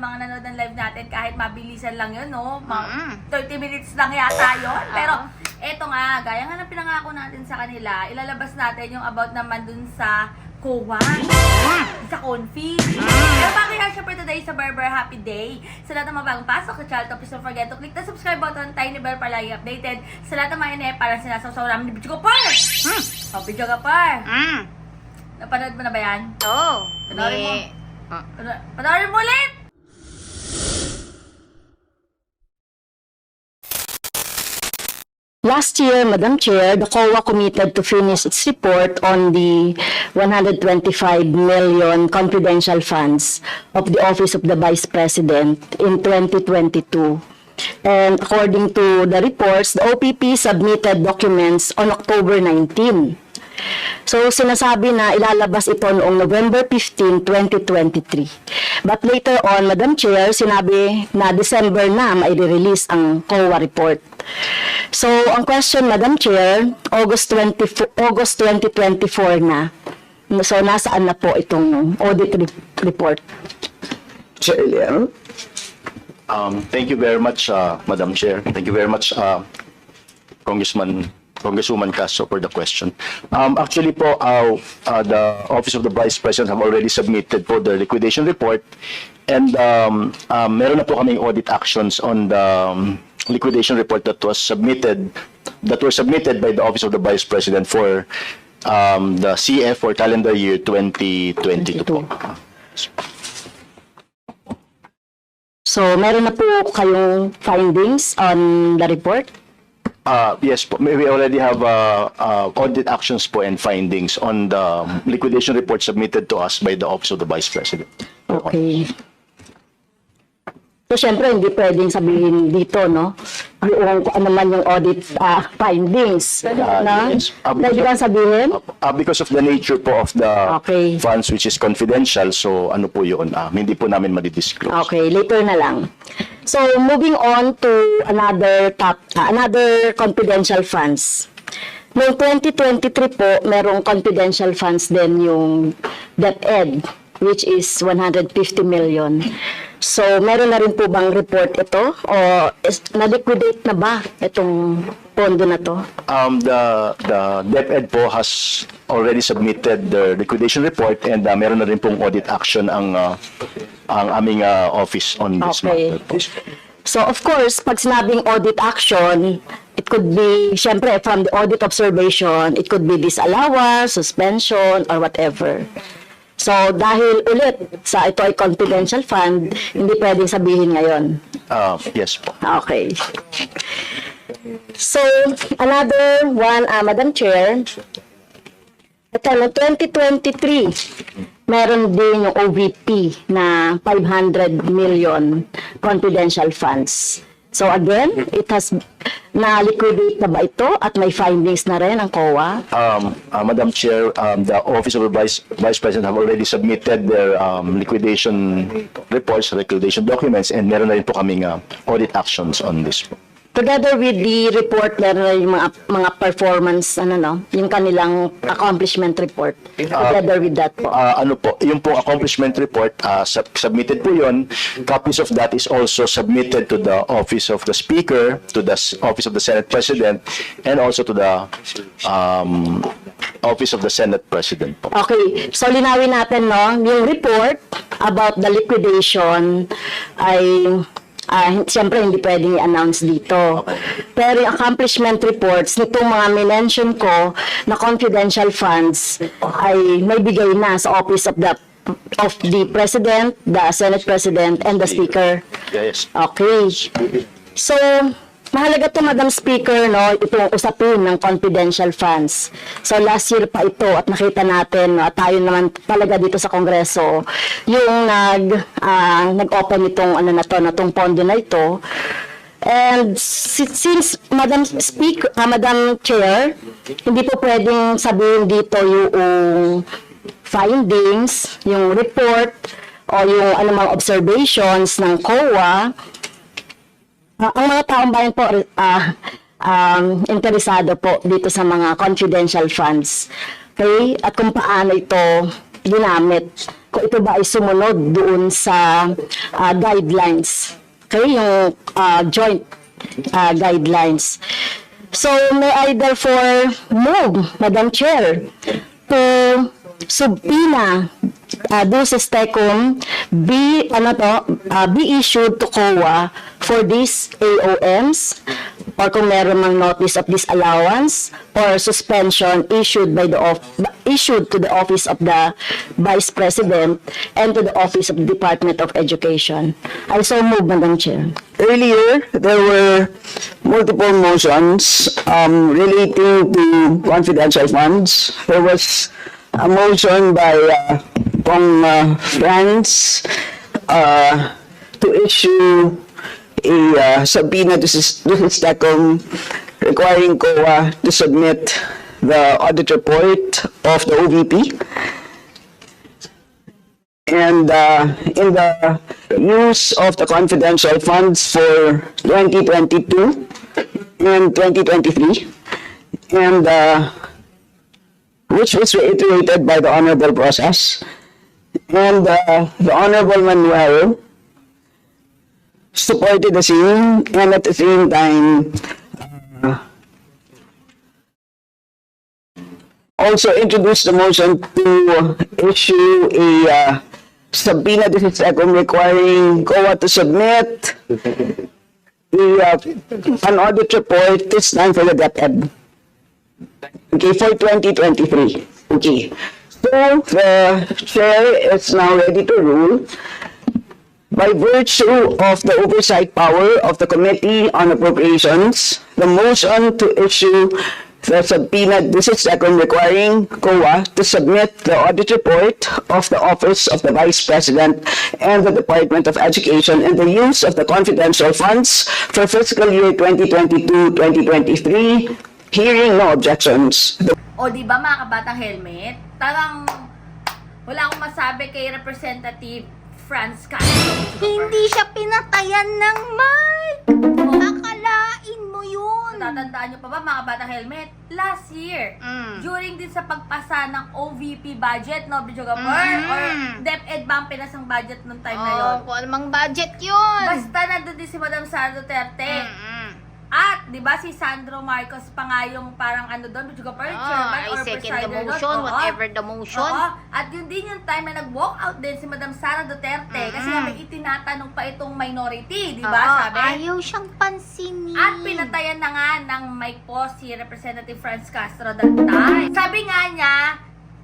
mga nanood ng live natin kahit mabilisan lang yun, no? Mga Mm. 30 minutes lang yata yun. Pero, Oo. eto nga, gaya nga ng pinangako natin sa kanila, ilalabas natin yung about naman dun sa COA, sa Confi. Pero bago yan, syempre today sa Barber Happy Day. Sa lahat ng mga bagong pasok sa channel to, please don't forget to click the subscribe button, tiny bell para lagi updated. Sa lahat ng mga ine, parang sinasawsaw namin ni Bicho Gapar! Mm. Oh, Bicho Gapar! Mm. Napanood mo na ba yan? Oo. Panoorin mo. May- Ah. Pano- Panoorin mo ulit! Last year, Madam Chair, the COA committed to finish its report on the 125 million confidential funds of the Office of the Vice President in 2022. And according to the reports, the OPP submitted documents on October 19. So, sinasabi na ilalabas ito noong November 15, 2023. But later on, Madam Chair, sinabi na December na mai-release ang COA report. So, ang question, Madam Chair, August, 24, August 2024 na. So, nasaan na po itong audit re- report? Chair Leal. Um, thank you very much, uh, Madam Chair. Thank you very much, uh, Congressman, Congresswoman Castro for the question. Um, actually po, uh, uh, the Office of the Vice President have already submitted po the liquidation report and um, um, meron na po kaming audit actions on the um, liquidation report that was submitted, that were submitted by the Office of the Vice President for um, the CF for calendar year 2022 po. So, meron na po kayong findings on the report? Uh, yes po. We already have uh, uh, audit actions po and findings on the liquidation report submitted to us by the Office of the Vice President. Okay. So, syempre, hindi pwedeng sabihin dito, no? Yung kung ano man yung audit ah, findings. Ah, no? yes. Ah, bang sabihin? Uh, because of the nature po of the Okay. funds which is confidential, so ano po yun, uh, hindi po namin madidisclose. Okay, later na lang. So, moving on to another top, ah, another confidential funds. Noong 2023 po, merong confidential funds din yung DepEd, which is 150 million. So, meron na rin po bang report ito? O is, na-liquidate na ba itong pondo na to? Um, the the DepEd po has already submitted the liquidation report and uh, meron na rin pong audit action ang uh, ang aming uh, office on this Okay. matter po. So of course, pag sinabing audit action, it could be, syempre, from the audit observation, it could be disallowance, suspension, or whatever. So dahil ulit sa ito ay confidential fund, hindi pwedeng sabihin ngayon. Uh, yes po. Okay. So, another one, ah, Madam Chair. Ito, no, 2023, meron din yung OVP na 500 million confidential funds. So again, it has na-liquidate na ba ito at may findings na rin ang COA? Um, uh, Madam Chair, um, the Office of the Vice, Vice President have already submitted their um, liquidation reports, liquidation documents, and meron na rin po kaming uh, audit actions on this po. Together with the report, meron na yung mga, mga performance, ano no, yung kanilang accomplishment report. Together with that po. Uh, ano po, yung po accomplishment report, uh, sub- submitted po yun. Copies of that is also submitted to the Office of the Speaker, to the S- Office of the Senate President, and also to the um, Office of the Senate President po. Okay, so linawin natin no, yung report about the liquidation ay ah, siyempre hindi pwedeng i-announce dito. Pero yung accomplishment reports nitong mga minention ko na confidential funds ay may bigay na sa office of the of the President, the Senate President, and the Speaker. Yes. Okay. So, mahalaga to Madam Speaker, no, itong usapin ng confidential funds. So, last year pa ito at nakita natin, no, at tayo naman talaga dito sa Kongreso, yung nag, ah, nag-open itong, ano na to, na tong pondo na ito. And si- since Madam Speaker, ah, Madam Chair, hindi po pwedeng sabihin dito yung findings, yung report, o yung anumang observations ng COA, Ah, ang mga taong bayan po ah, um, interesado po dito sa mga confidential funds. Okay? At kung paano ito ginamit kung ito ba ay sumunod doon sa ah, guidelines. Okay, yung ah, joint ah, guidelines. So, may I therefore move, Madam Chair, to subpoena uh, Dulces Tecum be, ano to, ah, be issued to COA for these AOMs or kung meron mang notice of disallowance or suspension issued by the of, issued to the office of the Vice President and to the office of the Department of Education. I so move, Madam Chair. Earlier, there were multiple motions um, relating to confidential funds. There was a motion by uh, Kong uh, Franz uh, to issue a uh, subpoena to to Sistecom requiring COA to submit the audit report of the OVP. And uh, in the use of the confidential funds for 2022 and 2023, and uh, which was reiterated by the honorable process, and uh, the honorable Manuel supported the same, and at the same time uh, also introduced the motion to issue a uh, subpoena to the SECOM requiring COA to submit the, uh, an audit report this time for the DepEd. Okay, for 2023. Okay. So the chair is now ready to rule. By virtue of the oversight power of the Committee on Appropriations, the motion to issue the subpoena, second requiring COA to submit the audit report of the Office of the Vice President and the Department of Education in the use of the confidential funds for fiscal year 2022-2023. Hearing no objections, the O di ba mga kabatang helmet? Talagang wala akong masabi kay Representative Franz Castro. Hindi siya pinatayan ng mic! Akalain mo yun! Natatandaan nyo pa ba mga kabatang helmet? Last year, Mm. during din sa pagpasa ng OVP budget, no, Bidyo? Mhm. Or DepEd ba ang pinasang budget nung time na yun? Oh, kung anumang budget yun! Basta nandun din si Madam Sara Duterte. Mm-mm. At, di ba, si Sandro Marcos pa nga yung parang ano doon, Bidyo Gapur, Oh, chairman or second the presider doon. motion, Oo. whatever the motion. Oo. At yun din yung time na nag-walk out din si Madam Sara Duterte kasi nga may itinatanong pa itong minority, di ba? Oo, Sabi. Ayaw siyang pansinin. At pinatayan na nga ng mic po si Representative Franz Castro that time. Sabi nga niya,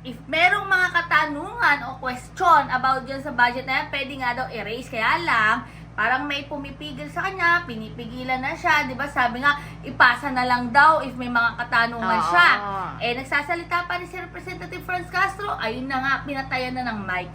if merong mga katanungan o question about dyan sa budget na yan, pwede nga daw erase. Kaya lang, parang may pumipigil sa kanya, pinipigilan na siya, di ba? Sabi nga, ipasa na lang daw if may mga katanungan Oo. siya. Eh, nagsasalita pa rin si Representative Franz Castro, ayun na nga, pinatayan na ng mic.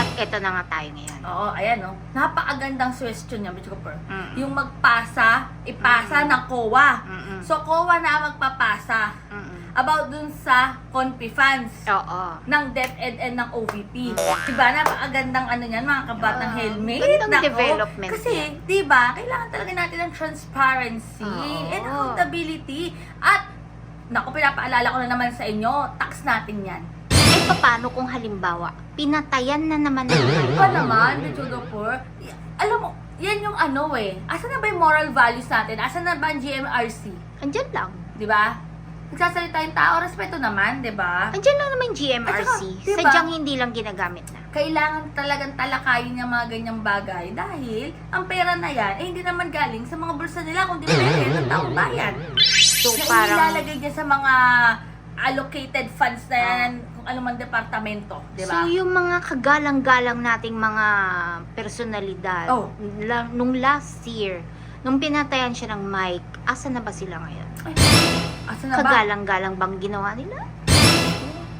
At eto na nga tayo ngayon. Oo, ayan oh. Napakagandang suggestion niya, Bitch Cooper. Mm. Yung magpasa, ipasa ng COA. Mm-mm. So, COA na ang magpapasa Mm-mm. About dun sa Confi funds Oo. ng DepEd and ng OVP. Diba? Napakagandang ano niyan, mga kabatang Oo. helmet. Gandang Nako. development Kasi, yan. diba, kailangan talaga natin ng transparency Oo. and accountability. At, naku, pinapaalala ko na naman sa inyo, tax natin yan. Eh, paano kung halimbawa, pinatayan na naman mic? Iba naman, the Jodopur. Alam mo, yan yung ano eh. Asan na ba yung moral values natin? Asan na ba ang GMRC? Andyan lang. Di ba? Nagsasalita yung tao, respeto naman, di ba? Andyan lang naman GMRC. Saka, diba? Sadyang hindi lang ginagamit na. Kailangan talagang talakayin yung mga ganyang bagay dahil ang pera na yan, eh hindi naman galing sa mga bulsa nila, kundi pera ng taong bayan. So, na parang... ilalagay niya sa mga allocated funds na yan, kung anumang departamento, di ba? So, yung mga kagalang-galang nating mga personalidad, Oh. la- nung last year, nung pinatayan siya ng mic, asa na ba sila ngayon? Asan na ba? Kagalang-galang bang ginawa nila?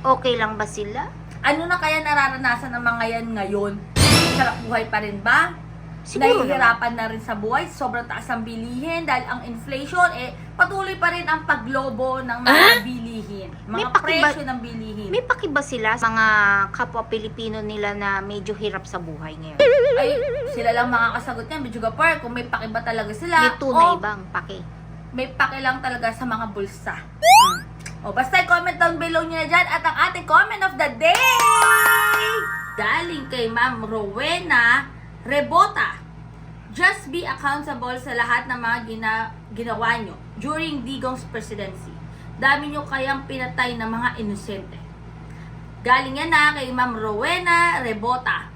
Okay lang ba sila? Ano na kaya nararanasan ng mga yan ngayon? Sarap buhay pa rin ba? Siguro. Nahihirapan na rin sa buhay, sobrang taas ang bilihin dahil ang inflation, eh, patuloy pa rin ang paglobo ng mga bilihin. May Mga pakiba- presyo ng bilihin. May pakiba sila sa mga kapwa Pilipino nila na medyo hirap sa buhay ngayon? Ay, sila lang makakasagot yan, Bijuga Park, kung may pakiba talaga sila. May tunay o bang paki? May paki lang talaga sa mga bulsa. O, basta i-comment down below nyo na dyan at ang ating comment of the day! Dali! kay Ma'am Rowena Rebota. Just be accountable sa lahat ng mga gina, ginawa nyo during Digong's presidency. Dami nyo kayang pinatay ng mga inosente. Galing yan na kay Ma'am Rowena Rebota.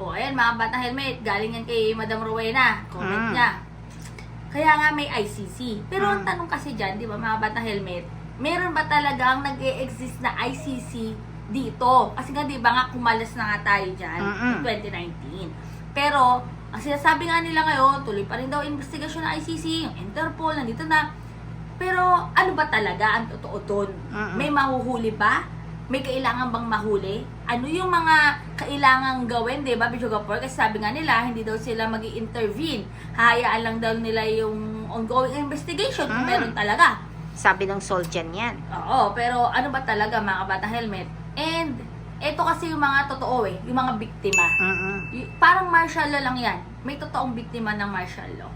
O, ayan mga bata helmet. Galing yan kay Madam Rowena. Comment Mm. niya. Kaya nga may ICC. Pero ang Mm. tanong kasi dyan, di ba mga bata helmet, meron ba talagang nag exist na ICC dito? Kasi nga di ba nga kumalas na nga tayo dyan Mm-mm. in 2019. Pero, ang sinasabi nga nila ngayon, tuloy pa rin daw investigasyon ng ICC, yung Interpol, nandito na. Pero, ano ba talaga ang totoo dun? Mm-mm. May mahuhuli ba? May kailangan bang mahuli? Ano yung mga kailangan gawin, di ba, Bijogapur? Kasi sabi nga nila, hindi daw sila mag intervene Hayaan lang daw nila yung ongoing investigation kung Mm. meron talaga. Sabi ng Soljan yan. Oo, pero ano ba talaga mga bata helmet? And, ito kasi yung mga totoo eh, yung mga biktima. Mm-mm. Y- parang martial law lang yan. May totoong biktima ng martial law.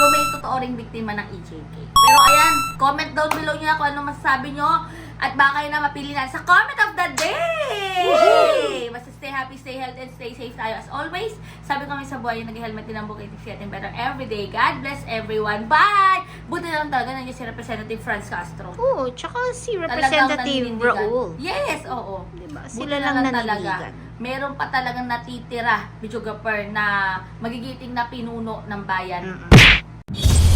So, may totoo ring biktima ng EJK. Pero ayan, comment down below niya kung ano masasabi nyo. At baka kayo na mapili na sa comment of the day! Basta stay happy, stay healthy, and stay safe tayo as always. Sabi kami sa buhay yung nag-helmet din ang bukay getting better every day. God bless everyone. Bye! Buti na lang talaga nandiyan si Representative Franz Castro. Oo, tsaka si Representative. Raul. Yes, oo. Diba? Sila na lang talaga. Meron pa talagang natitira, Bijogaper, na magigiting na pinuno ng bayan. Mm-mm. you.